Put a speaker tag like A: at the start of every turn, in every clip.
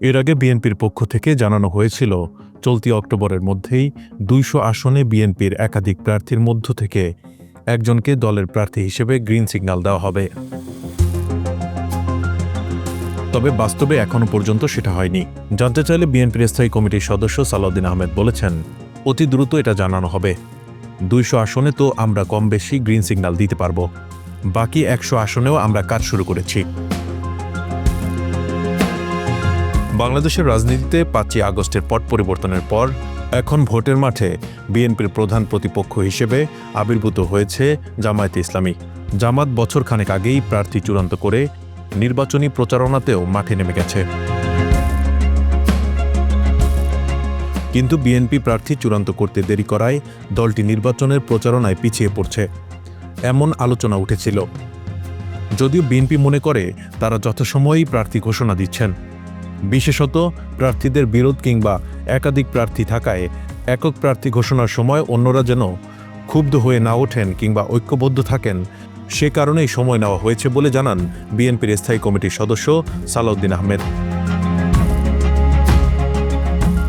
A: এর আগে বিএনপির পক্ষ থেকে জানানো হয়েছিল, চলতি অক্টোবরের মধ্যেই দুইশো আসনে বিএনপির একাধিক প্রার্থীর মধ্য থেকে একজনকে দলের প্রার্থী হিসেবে গ্রিন সিগন্যাল দেওয়া হবে। তবে বাস্তবে এখনও পর্যন্ত সেটা হয়নি। জানতে চাইলে বিএনপির স্থায়ী কমিটির সদস্য সালাউদ্দিন আহমেদ বলেছেন, অতি দ্রুত এটা জানানো হবে। দুইশো আসনে তো আমরা কম বেশি গ্রিন সিগন্যাল দিতে পারব। বাকি একশো আসনেও আমরা কাজ শুরু করেছি। বাংলাদেশের রাজনীতিতে পাঁচই আগস্টের পট পরিবর্তনের পর এখন ভোটের মাঠে বিএনপির প্রধান প্রতিপক্ষ হিসেবে আবির্ভূত হয়েছে জামায়াতে ইসলামী। জামাত বছর খানেক আগেই প্রার্থী চূড়ান্ত করে নির্বাচনী প্রচারণাতেও মাঠে নেমে গেছে। কিন্তু বিএনপি প্রার্থী চূড়ান্ত করতে দেরি করায় দলটি নির্বাচনের প্রচারণায় পিছিয়ে পড়ছে। এমন আলোচনা উঠেছিল। যদিও বিএনপি মনে করে তারা যথাসময়েই প্রার্থী ঘোষণা দিচ্ছেন। বিশেষত প্রার্থীদের বিরোধ কিংবা একাধিক প্রার্থী থাকায় একক প্রার্থী ঘোষণার সময় অন্যরা যেন ক্ষুব্ধ হয়ে না ওঠেন কিংবা ঐক্যবদ্ধ থাকেন, সে কারণেই সময় নেওয়া হয়েছে বলে জানান বিএনপির স্থায়ী কমিটির সদস্য সালাউদ্দিন আহমেদ।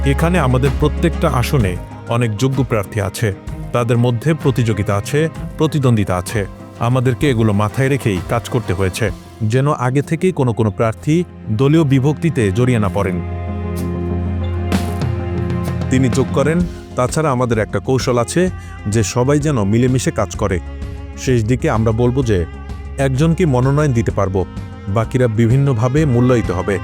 A: এখানে আমাদের প্রত্যেকটা আসনে অনেক যোগ্য প্রার্থী আছে। তাদের মধ্যে প্রতিযোগিতা আছে, প্রতিদ্বন্দ্বিতা আছে। আমাদেরকে এগুলো মাথায় রেখেই কাজ করতে হয়েছে। যেন আগে থেকেই কোনো কোনো প্রার্থী দলীয় বিভক্তিতে জড়িয়ে না পড়েন। তিনি যোগ করেন, তাছাড়া আমাদের একটা কৌশল আছে যে সবাই যেন মিলেমিশে কাজ করে। শেষ দিকে আমরা বলব যে একজনকে মনোনয়ন দিতে পারব, বাকিরা বিভিন্নভাবে মূল্যায়িত হবে।